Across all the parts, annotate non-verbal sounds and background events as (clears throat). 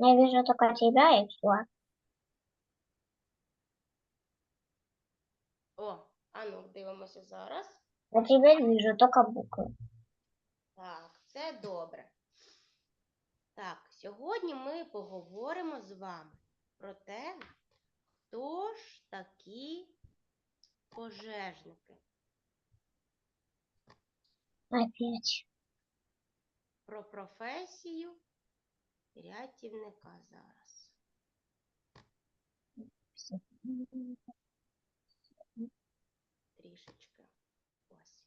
Я вижу только тебя и все. О, а ну, дивимося зараз. А теперь вижу только буквы. Так, це добре. Так, сьогодні ми поговоримо з вами про те, хто ж такі пожежники. Опять. Про професію рятівника зараз. трішечки. Ось.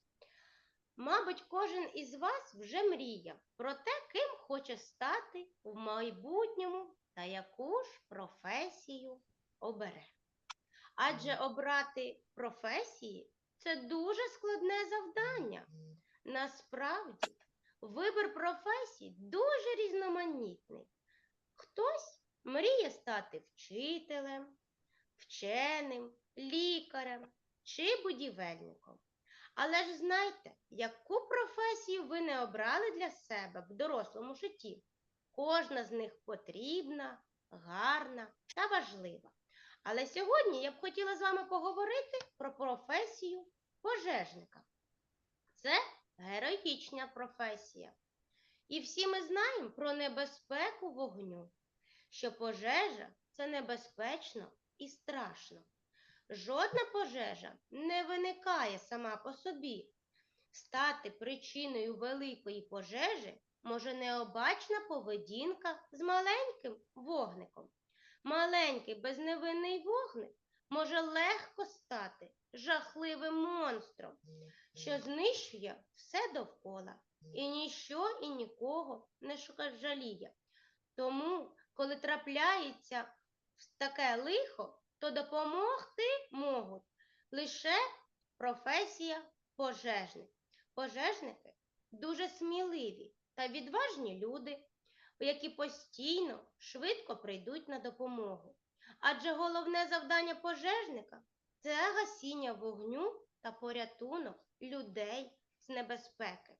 Мабуть, кожен із вас вже мріяв про те, ким хоче стати в майбутньому та яку ж професію обере. Адже обрати професії це дуже складне завдання. Насправді, вибір професій дуже різноманітний. Хтось мріє стати вчителем, вченим, лікарем чи будівельником. Але ж знайте, яку професію ви не обрали для себе в дорослому житті. Кожна з них потрібна, гарна та важлива. Але сьогодні я б хотіла з вами поговорити про професію пожежника. Це героїчна професія. І всі ми знаємо про небезпеку вогню, що пожежа це небезпечно і страшно. Жодна пожежа не виникає сама по собі. Стати причиною великої пожежі може необачна поведінка з маленьким вогником. Маленький безневинний вогник може легко стати жахливим монстром, що знищує все довкола і ніщо і нікого не шукає жаліє. Тому, коли трапляється таке лихо, то допомогти можуть лише професія пожежник. Пожежники дуже сміливі та відважні люди, які постійно швидко прийдуть на допомогу. Адже головне завдання пожежника це гасіння вогню та порятунок людей з небезпеки.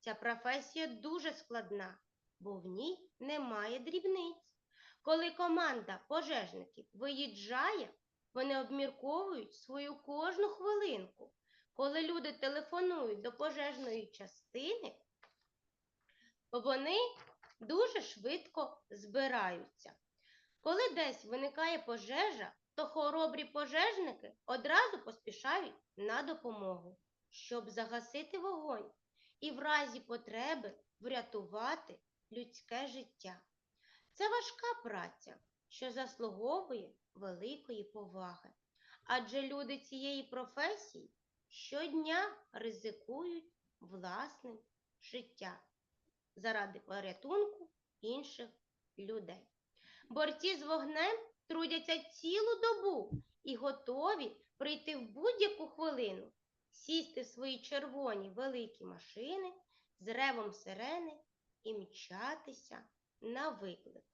Ця професія дуже складна, бо в ній немає дрібниць. Коли команда пожежників виїжджає, вони обмірковують свою кожну хвилинку. Коли люди телефонують до пожежної частини, вони дуже швидко збираються. Коли десь виникає пожежа, то хоробрі пожежники одразу поспішають на допомогу, щоб загасити вогонь і в разі потреби врятувати людське життя. Це важка праця, що заслуговує великої поваги. Адже люди цієї професії щодня ризикують власним життям заради порятунку інших людей. Борці з вогнем трудяться цілу добу і готові прийти в будь-яку хвилину, сісти в свої червоні великі машини з ревом сирени і мчатися на виклик.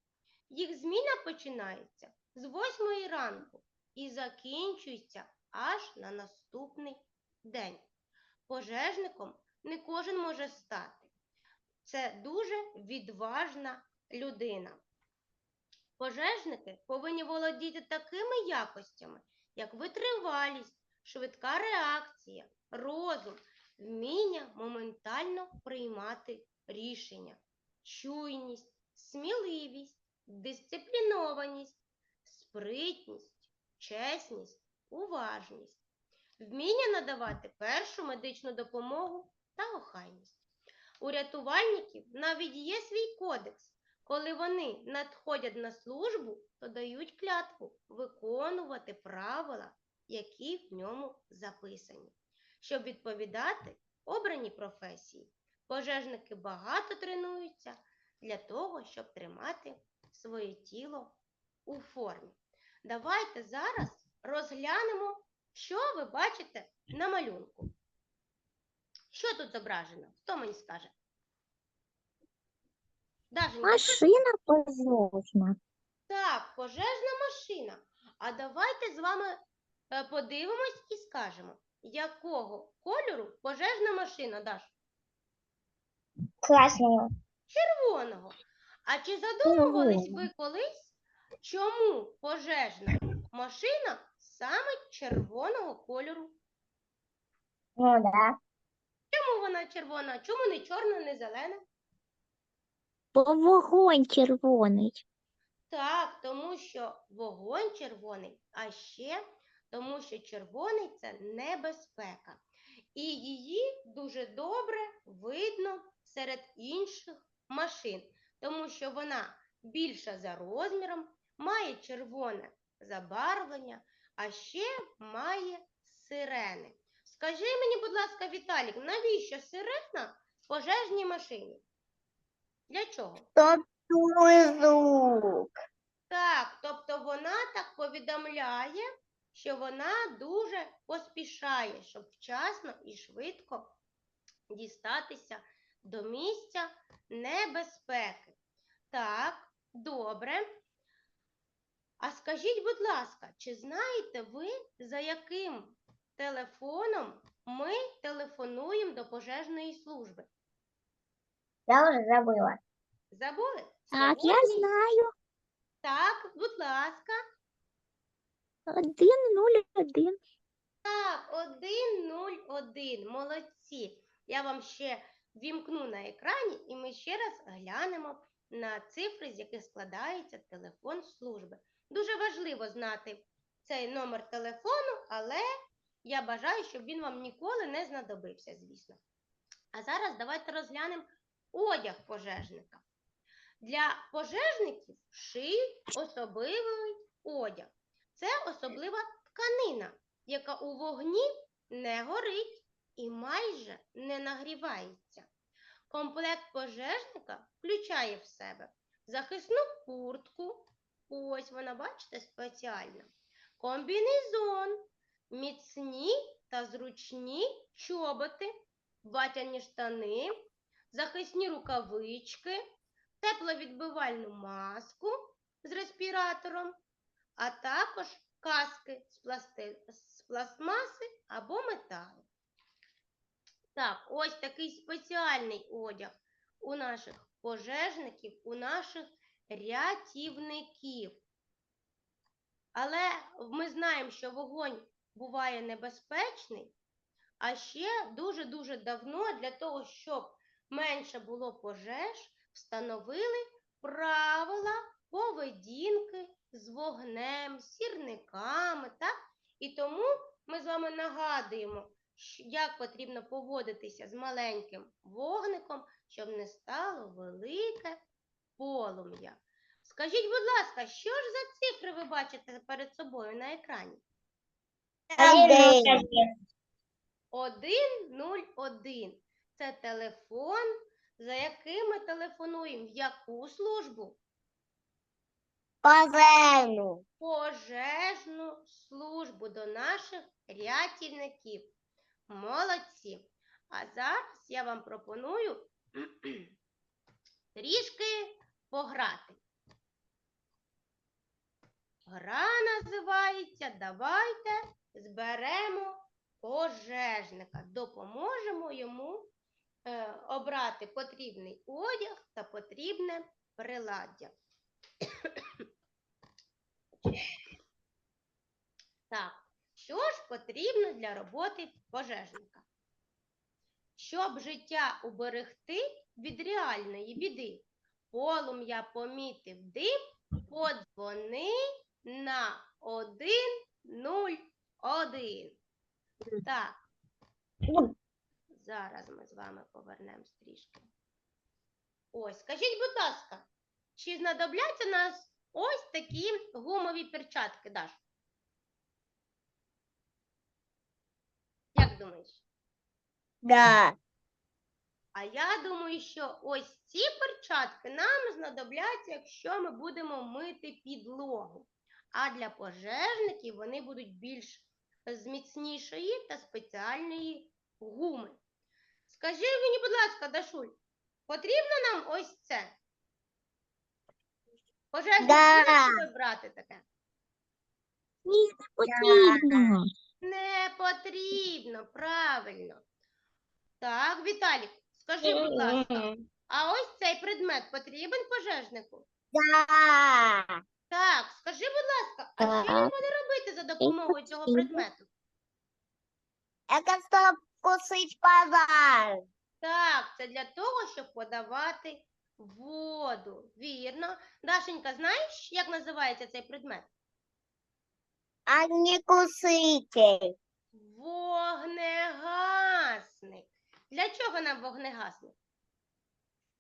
Їх зміна починається з восьмої ранку і закінчується аж на наступний день. Пожежником не кожен може стати. Це дуже відважна людина. Пожежники повинні володіти такими якостями, як витривалість, швидка реакція, розум, вміння моментально приймати рішення, чуйність, сміливість, дисциплінованість, спритність, чесність, уважність, вміння надавати першу медичну допомогу та охайність. У рятувальників навіть є свій кодекс. Коли вони надходять на службу, то дають клятву виконувати правила, які в ньому записані, щоб відповідати обраній професії. Пожежники багато тренуються для того, щоб тримати своє тіло у формі. Давайте зараз розглянемо, що ви бачите на малюнку. Що тут зображено? Хто мені скаже? Даженька, Машина пожежна. Так, пожежна машина. А давайте з вами е, подивимось і скажемо, якого кольору пожежна машина, Даш? Красного. Червоного. А чи задумувались ви колись, чому пожежна машина саме червоного кольору? Ну да. Чому вона червона? Чому не чорна, не зелена? Вогонь червоний. Так, тому що вогонь червоний, а ще тому, що червоний це небезпека. І її дуже добре видно серед інших машин, тому що вона більша за розміром, має червоне забарвлення, а ще має сирени. Скажи мені, будь ласка, Віталік, навіщо сирена в пожежній машині? Для чого? звук. Так, тобто вона так повідомляє, що вона дуже поспішає, щоб вчасно і швидко дістатися до місця небезпеки. Так, добре. А скажіть, будь ласка, чи знаєте ви, за яким телефоном ми телефонуємо до пожежної служби? Я уже забыла. Забули? Так, я Сьогодні- знаю. Так, будь ласка. Один нуль один. Так, 101. Молодці. Я вам ще вімкну на екрані, і ми ще раз глянемо на цифри, з яких складається телефон служби. Дуже важливо знати цей номер телефону, але я бажаю, щоб він вам ніколи не знадобився, звісно. А зараз давайте розглянемо одяг пожежника. Для пожежників шиють особливий одяг. Це особлива тканина, яка у вогні не горить і майже не нагрівається. Комплект пожежника включає в себе захисну куртку, ось вона, бачите, спеціальна, комбінезон, міцні та зручні чоботи, ватяні штани, захисні рукавички, тепловідбивальну маску з респіратором, а також каски з, пласти... з пластмаси або металу. Так, ось такий спеціальний одяг у наших пожежників, у наших рятівників. Але ми знаємо, що вогонь буває небезпечний, а ще дуже-дуже давно для того, щоб менше було пожеж, встановили правила поведінки з вогнем, сірниками, так? І тому ми з вами нагадуємо, як потрібно поводитися з маленьким вогником, щоб не стало велике полум'я. Скажіть, будь ласка, що ж за цифри ви бачите перед собою на екрані? Один. 101. Це телефон, за яким ми телефонуємо в яку службу? Пожежну. пожежну службу до наших рятівників. Молодці! А зараз я вам пропоную (clears throat) трішки пограти. Гра називається Давайте зберемо пожежника. Допоможемо йому обрати потрібний одяг та потрібне приладдя. Так, що ж потрібно для роботи пожежника? Щоб життя уберегти від реальної біди, полум'я помітив дим, подзвони на 101. Так, зараз ми з вами повернемось трішки. Ось, скажіть, будь ласка, чи знадобляться нас ось такі гумові перчатки, Даш? Як думаєш? Да. А я думаю, що ось ці перчатки нам знадобляться, якщо ми будемо мити підлогу. А для пожежників вони будуть більш з міцнішої та спеціальної гуми. Скажи мені, будь ласка, Дашуль, потрібно нам ось це? Пожежник Да. брати таке? Ні, не потрібно. Не потрібно, правильно. Так, Віталік, скажи, будь ласка, А ось цей предмет потрібен пожежнику? Да. Так, скажи, будь ласка, а що він буде робити за допомогою цього предмету? Это чтоб кусить пожар. Так, це для того, щоб подавати воду. Вірно. Дашенька, знаєш, як називається цей предмет? Огнекуситель. Вогнегасник. Для чого нам вогнегасник?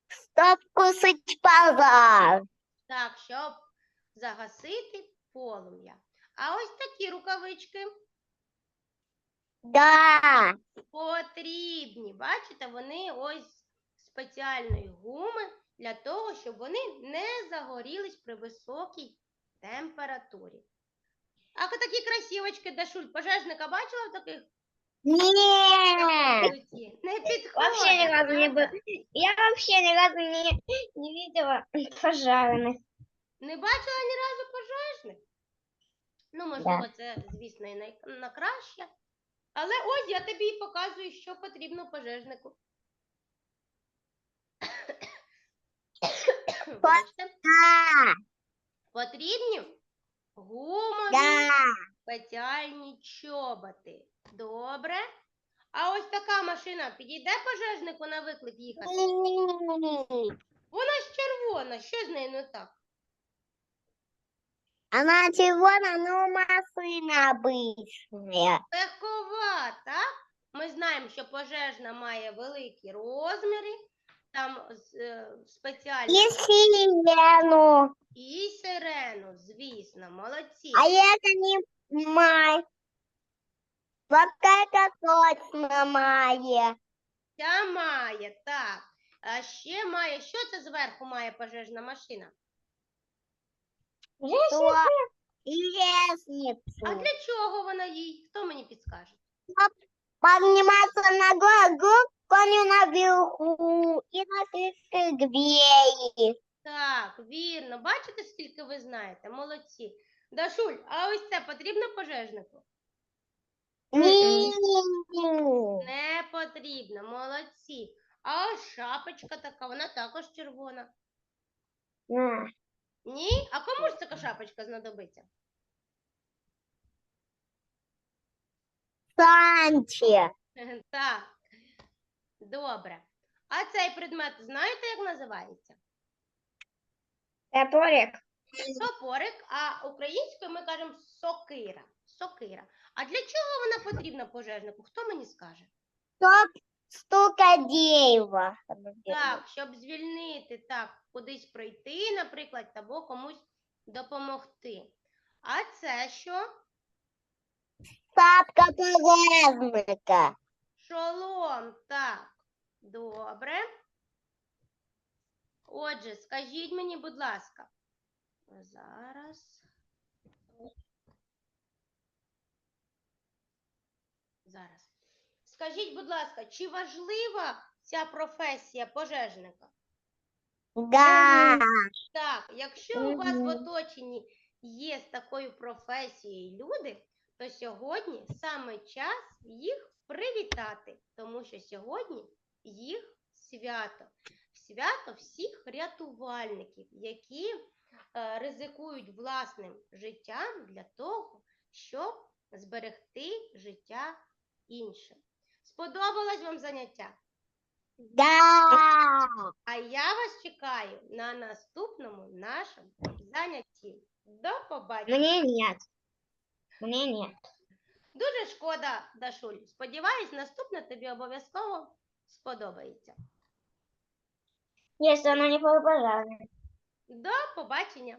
Чтоб кусить пожар. Так, щоб загасити полум'я. А ось такі рукавички Да. потрібні. Бачите, вони ось спеціальної гуми для того, щоб вони не загорілись при високій температурі. А такі красивочки, Дашуль, пожежника бачила в таких Нет. Не. Вообще ни разу не? Я вообще ни разу не, не видела пожарных. Не бачила ні разу пожежник? Ну, можливо, це, звісно, і най... на краще. Але ось я тобі і показую, що потрібно пожежнику. (coughs) Потрібні гумові Да. спеціальні чоботи. Добре. А ось така машина підійде пожежнику на виклик їхати? Вона ж червона, що з нею не так? Она червона, но машина обычная. Легкова, так? Ми знаємо, що пожежна має великі розміри, там з- е, спеціальні И сирену. і сирену, звісно, молодці. А это не май. Вот это точно має. Ця має, так. А ще має, що це зверху має пожежна машина? Что? А для чого вона їй? Хто мені підскаже? Подниматься на гору, коню наверху и на крыше двери. Так, вірно. Бачите, скільки ви знаєте? Молодці. Дашуль, а ось це потрібно пожежнику? Ні. Не потрібно, молодці. А ось шапочка така, вона також червона. На. Ні? А кому ж така шапочка знадобиться? Санче. (laughs) Так. Добре. А цей предмет знаєте, як називається? Топорик. Топорик, а українською ми кажемо сокира. Сокира. А для чого вона потрібна пожежнику? Хто мені скаже? Чтоб стука дерева. Так, щоб звільнити, так, кудись пройти, наприклад, або комусь допомогти. А це що? Папка пожежника. Шолом, так. Добре. Отже, скажіть мені, будь ласка. Зараз. Зараз. Скажіть, будь ласка, чи важлива ця професія пожежника? Да. Так, якщо у вас в оточенні є з такою професією люди, то сьогодні саме час їх привітати, тому що сьогодні їх свято. Свято всіх рятувальників, які е, ризикують власним життям для того, щоб зберегти життя іншим. Сподобалось вам заняття? Да. А я вас чекаю на наступному нашому занятті. До побачення. Мне нет. Мне нет. Дуже шкода, Дашуль. Сподіваюсь, наступне тобі обов'язково сподобається. Если оно не пожарное. До побачення.